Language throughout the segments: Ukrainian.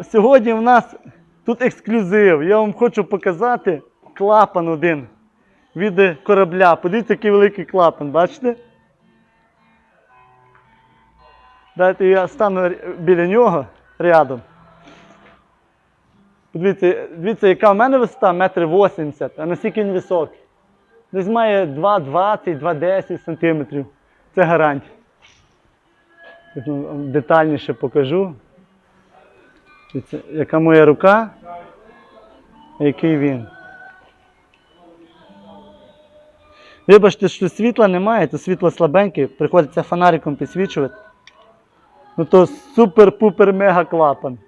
Сьогодні в нас тут ексклюзив. Я вам хочу показати клапан один від корабля. Подивіться, який великий клапан, бачите? Дайте я стану біля нього рядом. Подивіться, дивіться, яка в мене висота, метр 80, а наскільки він високий. Десь має 2,20, 2,10 сантиметрів. Це гарантія. Детальніше покажу. Дивіться, яка моя рука, а який він. Вибачте, що світла немає, то світло слабеньке, приходиться фонариком підсвічувати. Ну то супер-пупер-мега клапан.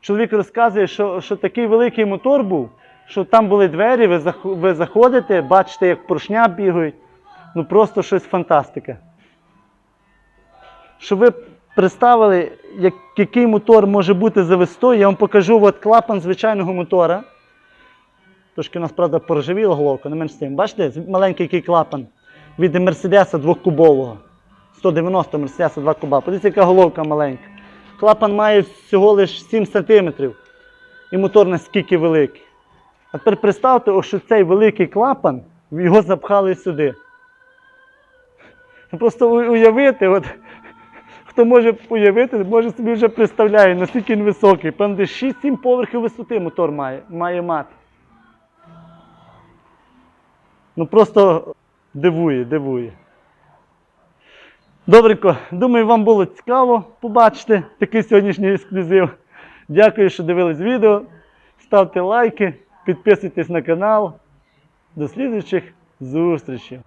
Чоловік розказує, що, що такий великий мотор був, що там були двері, ви, ви заходите, бачите, як поршня бігають. Ну просто щось фантастика. Щоб ви представили, як, який мотор може бути за висотою, я вам покажу от клапан звичайного мотора. Трошки у нас, правда, поржавіла головка, не менш тим. Бачите, маленький який клапан від Мерседеса двохкубового. 190 Мерседеса 2 куба. Подивіться, яка головка маленька. Клапан має всього лише 7 см. І мотор наскільки великий. А тепер представте, що цей великий клапан, його запхали сюди. Просто уявити, от, хто може уявити, може собі вже представляє, наскільки він високий. Певно, десь 6-7 поверхів висоти мотор має, має мати. Ну просто дивує, дивує. Добренько, думаю, вам було цікаво побачити такий сьогоднішній ексклюзив. Дякую, що дивились відео. Ставте лайки, підписуйтесь на канал. До слідуючих зустрічей.